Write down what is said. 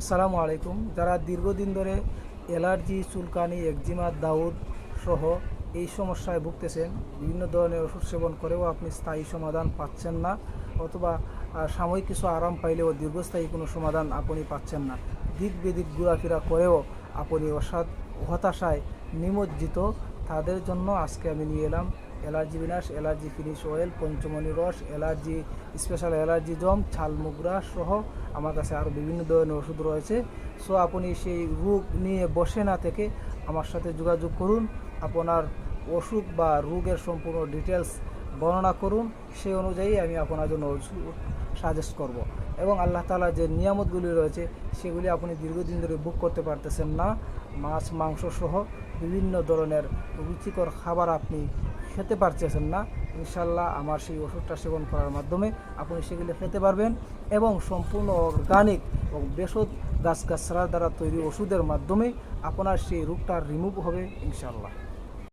আসসালামু আলাইকুম। যারা দীর্ঘদিন ধরে অ্যালার্জি, চুলকানি, একজিমা, দাউদ সহ এই সমস্যায় ভুগতেছেন, বিভিন্ন ধরনের ওষুধ সেবন করেও আপনি স্থায়ী সমাধান পাচ্ছেন না অথবা সাময়িক কিছু আরাম পাইলেও দীর্ঘস্থায়ী কোনো সমাধান আপনি পাচ্ছেন না। দিক বেদিক ঘোরাফেরা করেও আপনি অসাধ হতাশায় নিমজ্জিত। তাদের জন্য আজকে আমি নিয়ে এলাম অ্যালার্জি বিনাশ অ্যালার্জি ফিনিশ অয়েল, পঞ্চমণি রস অ্যালার্জি স্পেশাল অ্যালার্জি জম, ছালমুগরা সহ আমার কাছে আরও বিভিন্ন ধরনের ওষুধ রয়েছে। সো আপনি সেই রোগ নিয়ে বসে না থেকে আমার সাথে যোগাযোগ করুন, আপনার ওষুধ বা রোগের সম্পূর্ণ ডিটেলস বর্ণনা করুন, সেই অনুযায়ী আমি আপনার জন্য সাজেস্ট করব। এবং আল্লাহ তালা যে নিয়ামতগুলি রয়েছে, সেগুলি আপনি দীর্ঘদিন ধরে বুক করতে পারতেছেন না। মাছ, মাংস সহ বিভিন্ন ধরনের রুচিকর খাবার আপনি খেতে পারছেন না, ইনশাল্লাহ আমার সেই ওষুধটা সেবন করার মাধ্যমে আপনি সেগুলি খেতে পারবেন এবং সম্পূর্ণ অর্গানিক এবং বেসদ গাছগাছড়ার দ্বারা তৈরি ওষুধের মাধ্যমে আপনার সেই রোগটা রিমুভ হবে, ইনশাল্লাহ।